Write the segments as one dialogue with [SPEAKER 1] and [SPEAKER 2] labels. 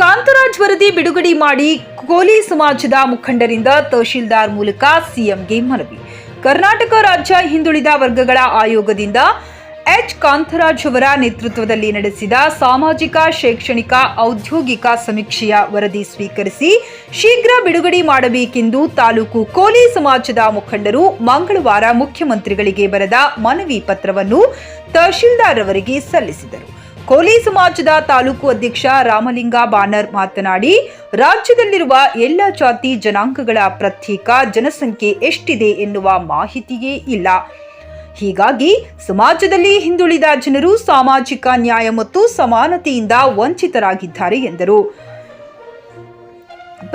[SPEAKER 1] ಕಾಂತರಾಜ್ ವರದಿ ಬಿಡುಗಡೆ ಮಾಡಿ ಕೋಲಿ ಸಮಾಜದ ಮುಖಂಡರಿಂದ ತಹಶೀಲ್ದಾರ್ ಮೂಲಕ ಸಿಎಂಗೆ ಮನವಿ. ಕರ್ನಾಟಕ ರಾಜ್ಯ ಹಿಂದುಳಿದ ವರ್ಗಗಳ ಆಯೋಗದಿಂದ ಎಚ್. ಕಾಂತರಾಜ್ ಅವರ ನೇತೃತ್ವದಲ್ಲಿ ನಡೆಸಿದ ಸಾಮಾಜಿಕ, ಶೈಕ್ಷಣಿಕ, ಔದ್ಯೋಗಿಕ ಸಮೀಕ್ಷೆಯ ವರದಿ ಸ್ವೀಕರಿಸಿ ಶೀಘ್ರ ಬಿಡುಗಡೆ ಮಾಡಬೇಕೆಂದು ತಾಲೂಕು ಕೋಲಿ ಸಮಾಜದ ಮುಖಂಡರು ಮಂಗಳವಾರ ಮುಖ್ಯಮಂತ್ರಿಗಳಿಗೆ ಬರೆದ ಮನವಿ ಪತ್ರವನ್ನು ತಹಶೀಲ್ದಾರ್ ಅವರಿಗೆ ಸಲ್ಲಿಸಿದರು. ಕೋಲಿ ಸಮಾಜದ ತಾಲೂಕು ಅಧ್ಯಕ್ಷ ರಾಮಲಿಂಗ ಬಾನರ್ ಮಾತನಾಡಿ, ರಾಜ್ಯದಲ್ಲಿರುವ ಎಲ್ಲ ಜಾತಿ ಜನಾಂಗಗಳ ಪ್ರತ್ಯೇಕ ಜನಸಂಖ್ಯೆ ಎಷ್ಟಿದೆ ಎನ್ನುವ ಮಾಹಿತಿಯೇ ಇಲ್ಲ. ಹೀಗಾಗಿ ಸಮಾಜದಲ್ಲಿ ಹಿಂದುಳಿದ ಜನರು ಸಾಮಾಜಿಕ ನ್ಯಾಯ ಮತ್ತು ಸಮಾನತೆಯಿಂದ ವಂಚಿತರಾಗಿದ್ದಾರೆ ಎಂದರು.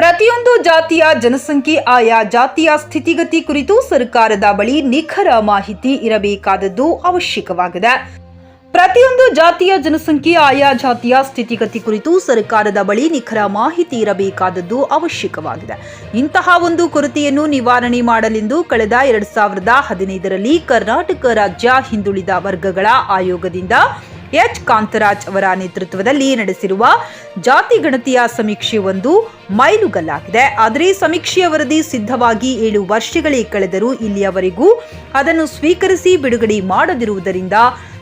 [SPEAKER 1] ಪ್ರತಿಯೊಂದು ಜಾತಿಯ ಜನಸಂಖ್ಯೆ, ಆಯಾ ಜಾತಿಯ ಸ್ಥಿತಿಗತಿ ಕುರಿತು ಸರ್ಕಾರದ ಬಳಿ ನಿಖರ ಮಾಹಿತಿ ಇರಬೇಕಾದದ್ದು ಅವಶ್ಯಕವಾಗಿದೆ. ಪ್ರತಿಯೊಂದು ಜಾತಿಯ ಜನಸಂಖ್ಯೆ, ಆಯಾ ಜಾತಿಯ ಸ್ಥಿತಿಗತಿ ಕುರಿತು ಸರ್ಕಾರದ ಬಳಿ ನಿಖರ ಮಾಹಿತಿ ಇರಬೇಕಾದದ್ದು ಅವಶ್ಯಕವಾಗಿದೆ. ಇಂತಹ ಒಂದು ಕೊರತೆಯನ್ನು ನಿವಾರಣೆ ಮಾಡಲೆಂದು ಕಳೆದ ಎರಡ್ ಸಾವಿರದ ಹದಿನೈದರಲ್ಲಿ ಕರ್ನಾಟಕ ರಾಜ್ಯ ಹಿಂದುಳಿದ ವರ್ಗಗಳ ಆಯೋಗದಿಂದ ಎಚ್. ಕಾಂತರಾಜ್ ಅವರ ನೇತೃತ್ವದಲ್ಲಿ ನಡೆಸಿರುವ ಜಾತಿ ಗಣತಿಯ ಸಮೀಕ್ಷೆ ಒಂದು ಮೈಲುಗಲ್ಲಾಗಿದೆ. ಆದರೆ ಸಮೀಕ್ಷೆಯ ವರದಿ ಸಿದ್ಧವಾಗಿ ಏಳು ವರ್ಷಗಳೇ ಕಳೆದರೂ ಇಲ್ಲಿಯವರೆಗೂ ಅದನ್ನು ಸ್ವೀಕರಿಸಿ ಬಿಡುಗಡೆ ಮಾಡದಿರುವುದರಿಂದ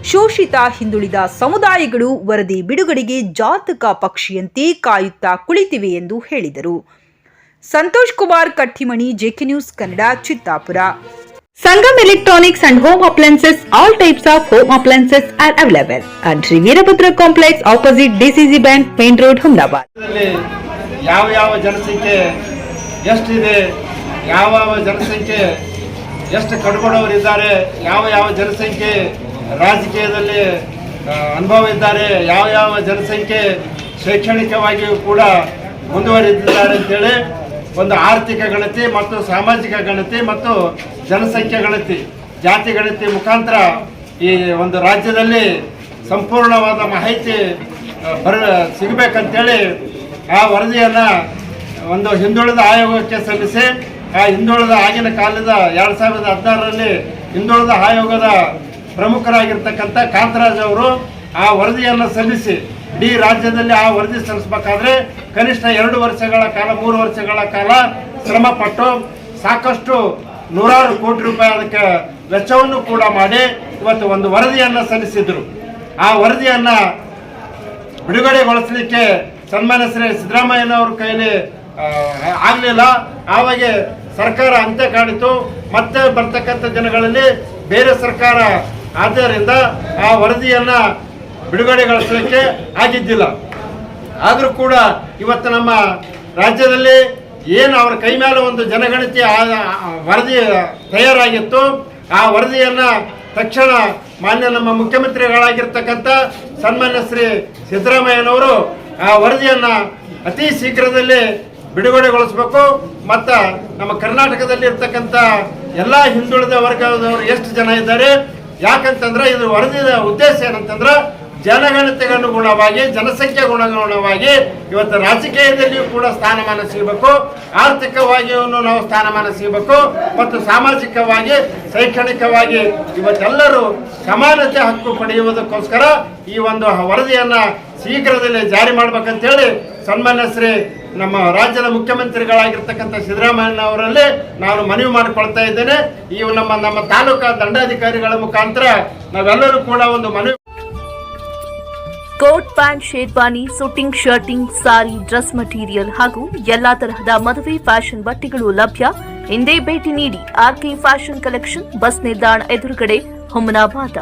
[SPEAKER 1] ಶೋಷಿತ ಹಿಂದುಳಿದ ಸಮುದಾಯಗಳು ವರದಿ ಬಿಡುಗಡೆಗೆ ಜಾತಕ ಪಕ್ಷಿಯಂತೆ ಕಾಯುತ್ತಾ ಕುಳಿತಿವೆ ಎಂದು ಹೇಳಿದರು. Santosh Kumar Kattimani JK news Kannada Chittapur. Sangam electronics and home appliances all types of home appliances are available. And Shri Veerabhadra complex opposite DCC bank main road
[SPEAKER 2] Humnabad ಯಾವ ಯಾವ ಜನಸಂಖ್ಯೆ ಎಷ್ಟಿದೆ ಯಾವ ಯಾವ ಜನಸಂಖ್ಯೆ ಎಷ್ಟು ಕಡ್ಕೊಡೋರು ಇದ್ದಾರೆ ಯಾವ ಯಾವ ಜನಸಂಖ್ಯೆ ರಾಜಕೀಯದಲ್ಲಿ ಅನುಭವ ಇದ್ದಾರೆ. ಯಾವ ಯಾವ ಜನಸಂಖ್ಯೆ ಶೈಕ್ಷಣಿಕವಾಗಿಯೂ ಕೂಡ ಮುಂದುವರಿದಿದ್ದಾರೆ ಅಂತೇಳಿ ಒಂದು ಆರ್ಥಿಕ ಗಣತಿ ಮತ್ತು ಸಾಮಾಜಿಕ ಗಣತಿ ಮತ್ತು ಜನಸಂಖ್ಯೆ ಗಣತಿ, ಜಾತಿ ಗಣತಿ ಮುಖಾಂತರ ಈ ಒಂದು ರಾಜ್ಯದಲ್ಲಿ ಸಂಪೂರ್ಣವಾದ ಮಾಹಿತಿ ಬರ, ಸಿಗಬೇಕಂತೇಳಿ ಆ ವರದಿಯನ್ನು ಒಂದು ಹಿಂದುಳಿದ ಆಯೋಗಕ್ಕೆ ಸಲ್ಲಿಸಿ, ಆ ಹಿಂದುಳಿದ ಆಗಿನ ಕಾಲದ ಎರಡು ಸಾವಿರದ ಹದಿನಾರರಲ್ಲಿ ಹಿಂದುಳಿದ ಆಯೋಗದ ಪ್ರಮುಖರಾಗಿರ್ತಕ್ಕಂಥ ಕಾಂತರಾಜ್ ಅವರು ಆ ವರದಿಯನ್ನು ಸಲ್ಲಿಸಿ ಇಡೀ ರಾಜ್ಯದಲ್ಲಿ ಆ ವರದಿ ಸಲ್ಲಿಸಬೇಕಾದ್ರೆ ಕನಿಷ್ಠ ಎರಡು ವರ್ಷಗಳ ಕಾಲ, ಮೂರು ವರ್ಷಗಳ ಕಾಲ ಶ್ರಮ ಪಟ್ಟು ಸಾಕಷ್ಟು ನೂರಾರು ಕೋಟಿ ರೂಪಾಯಿ ಅದಕ್ಕೆ ವೆಚ್ಚವನ್ನು ಕೂಡ ಮಾಡಿ ಇವತ್ತು ಒಂದು ವರದಿಯನ್ನು ಸಲ್ಲಿಸಿದ್ರು. ಆ ವರದಿಯನ್ನು ಬಿಡುಗಡೆಗೊಳಿಸಲಿಕ್ಕೆ ಸನ್ಮಾನ್ಯ ಶ್ರೀ ಸಿದ್ದರಾಮಯ್ಯನವ್ರ ಕೈಲಿ ಆಗಲಿಲ್ಲ. ಆವಾಗ ಸರ್ಕಾರ ಅಂತ್ಯ ಕಾಣಿತು ಮತ್ತೆ ಬರ್ತಕ್ಕಂಥ ದಿನಗಳಲ್ಲಿ ಬೇರೆ ಸರ್ಕಾರ ಆದ್ದರಿಂದ ಆ ವರದಿಯನ್ನ ಬಿಡುಗಡೆಗೊಳಿಸಲಿಕ್ಕೆ ಆಗಿದ್ದಿಲ್ಲ. ಆದರೂ ಕೂಡ ಇವತ್ತು ನಮ್ಮ ರಾಜ್ಯದಲ್ಲಿ ಏನು ಅವರ ಕೈ ಮೇಲೆ ಒಂದು ಜನಗಣತಿ ವರದಿ ತಯಾರಾಗಿತ್ತು, ಆ ವರದಿಯನ್ನ ತಕ್ಷಣ ಮಾನ್ಯ ನಮ್ಮ ಮುಖ್ಯಮಂತ್ರಿಗಳಾಗಿರ್ತಕ್ಕಂಥ ಸನ್ಮಾನ್ಯ ಶ್ರೀ ಸಿದ್ದರಾಮಯ್ಯನವರು ಆ ವರದಿಯನ್ನು ಅತಿ ಶೀಘ್ರದಲ್ಲಿ ಬಿಡುಗಡೆಗೊಳಿಸಬೇಕು. ಮತ್ತು ನಮ್ಮ ಕರ್ನಾಟಕದಲ್ಲಿ ಇರ್ತಕ್ಕಂಥ ಎಲ್ಲ ಹಿಂದುಳಿದ ವರ್ಗದವರು ಎಷ್ಟು ಜನ ಇದ್ದಾರೆ ಯಾಕಂತಂದ್ರೆ ಇದು ವರದಿಯ ಉದ್ದೇಶ ಏನಂತಂದ್ರೆ ಜನಸಂಖ್ಯೆ ಗುಣಗುಣವಾಗಿ ಇವತ್ತು ರಾಜಕೀಯದಲ್ಲಿಯೂ ಕೂಡ ಸ್ಥಾನಮಾನ ಸಿಗಬೇಕು. ಆರ್ಥಿಕವಾಗಿಯೂ ನಾವು ಸ್ಥಾನಮಾನ ಸಿಗಬೇಕು. ಮತ್ತು ಸಾಮಾಜಿಕವಾಗಿ, ಶೈಕ್ಷಣಿಕವಾಗಿ ಇವತ್ತೆಲ್ಲರೂ ಸಮಾನತೆ ಹಕ್ಕು ಪಡೆಯುವುದಕ್ಕೋಸ್ಕರ ಈ ಒಂದು ವರದಿಯನ್ನು ಶೀಘ್ರದಲ್ಲಿ ಜಾರಿ ಮಾಡ್ಬೇಕಂತೇಳಿ ಸನ್ಮಾನ್ಯ ಶ್ರೀ ನಮ್ಮ ರಾಜ್ಯದ ಮುಖ್ಯಮಂತ್ರಿಗಳಾಗಿರ್ತಕ್ಕಂಥ ಸಿದ್ದರಾಮಯ್ಯ ಅವರಲ್ಲಿ ನಾನು ಮನವಿ ಮಾಡಿಕೊಳ್ತಾ ಇದ್ದೇನೆ. ಈ ನಮ್ಮ ನಮ್ಮ ತಾಲೂಕಾ ದಂಡಾಧಿಕಾರಿಗಳ ಮುಖಾಂತರ ನಾವೆಲ್ಲರೂ ಕೂಡ ಒಂದು ಮನವಿ
[SPEAKER 3] coat pant, sherwani suiting shirting, sari, dress material ಹಾಗೂ ಎಲ್ಲಾ ತರಹದ ಮದುವೆ ಫ್ಯಾಷನ್ ಬಟ್ಟೆಗಳು ಲಭ್ಯ. ಹಿಂದೆ ಭೇಟಿ ನೀಡಿ ಆರ್ಕೆ ಫ್ಯಾಷನ್ ಕಲೆಕ್ಷನ್ ಬಸ್ ನಿಲ್ದಾಣ ಎದುರುಗಡೆ, ಹುಮನಾಬಾದ.